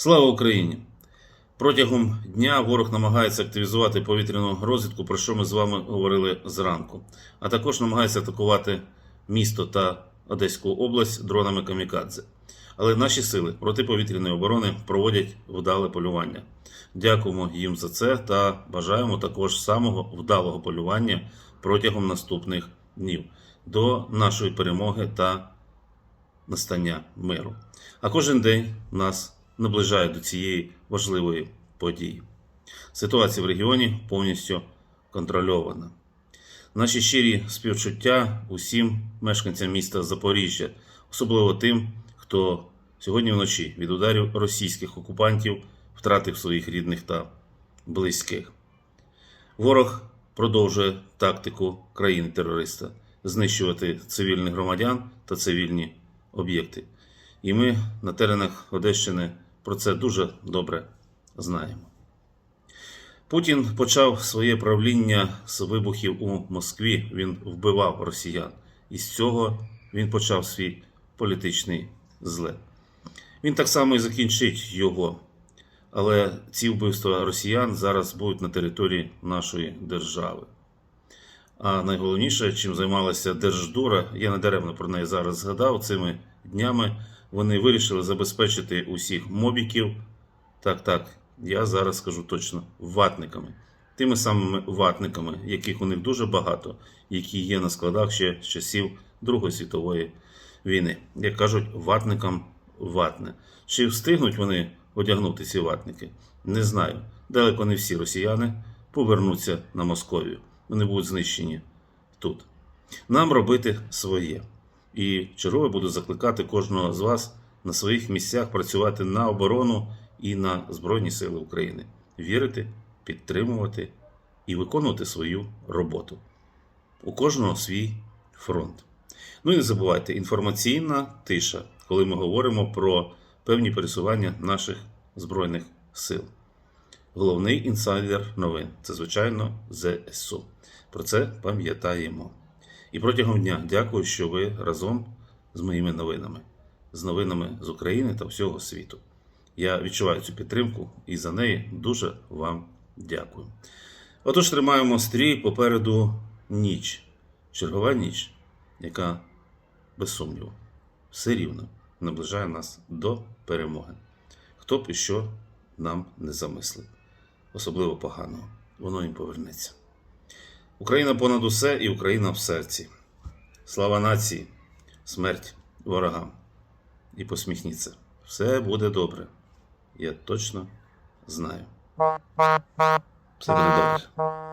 Слава Україні! Протягом дня ворог намагається активізувати повітряну розвідку, про що ми з вами говорили зранку, а також намагається атакувати місто та Одеську область дронами камікадзе. Але наші сили протиповітряної оборони проводять вдале полювання. Дякуємо їм за це та бажаємо також самого вдалого полювання протягом наступних днів до нашої перемоги та настання миру. А кожен день нас наближає до цієї важливої події. Ситуація в регіоні повністю контрольована. Наші щирі співчуття усім мешканцям міста Запоріжжя, особливо тим, хто сьогодні вночі від ударів російських окупантів втратив своїх рідних та близьких. Ворог продовжує тактику країни-терориста знищувати цивільних громадян та цивільні об'єкти. І ми на теренах Одещини про це дуже добре знаємо. Путін почав своє правління з вибухів у Москві. Він вбивав росіян. І з цього він почав свій політичний злет. Він так само і закінчить його. Але ці вбивства росіян зараз будуть на території нашої держави. А найголовніше, чим займалася Держдура, я не даремно про неї зараз згадав, цими днями вони вирішили забезпечити усіх мобіків. Так, так, я зараз скажу точно, ватниками. Тими самими ватниками, яких у них дуже багато, які є на складах ще з часів Другої світової війни. Як кажуть, ватникам ватне. Чи встигнуть вони одягнути ці ватники? Не знаю. Далеко не всі росіяни повернуться на Московію. Вони будуть знищені тут. Нам робити своє. І чергове буду закликати кожного з вас на своїх місцях працювати на оборону і на Збройні Сили України, вірити, підтримувати і виконувати свою роботу. У кожного свій фронт. Ну і не забувайте, інформаційна тиша, коли ми говоримо про певні пересування наших Збройних сил. Головний інсайдер новин це, звичайно, ЗСУ. Про це пам'ятаємо. І протягом дня дякую, що ви разом з моїми новинами, з новинами з України та всього світу. Я відчуваю цю підтримку і за неї дуже вам дякую. Отож, тримаємо стрій попереду ніч, чергова ніч, яка, без сумніву, все рівно наближає нас до перемоги. Хто б і що нам не замислив, особливо поганого, воно їм повернеться. Україна понад усе і Україна в серці. Слава нації, смерть ворогам. І посміхніться. Все буде добре. Я точно знаю. Все буде добре.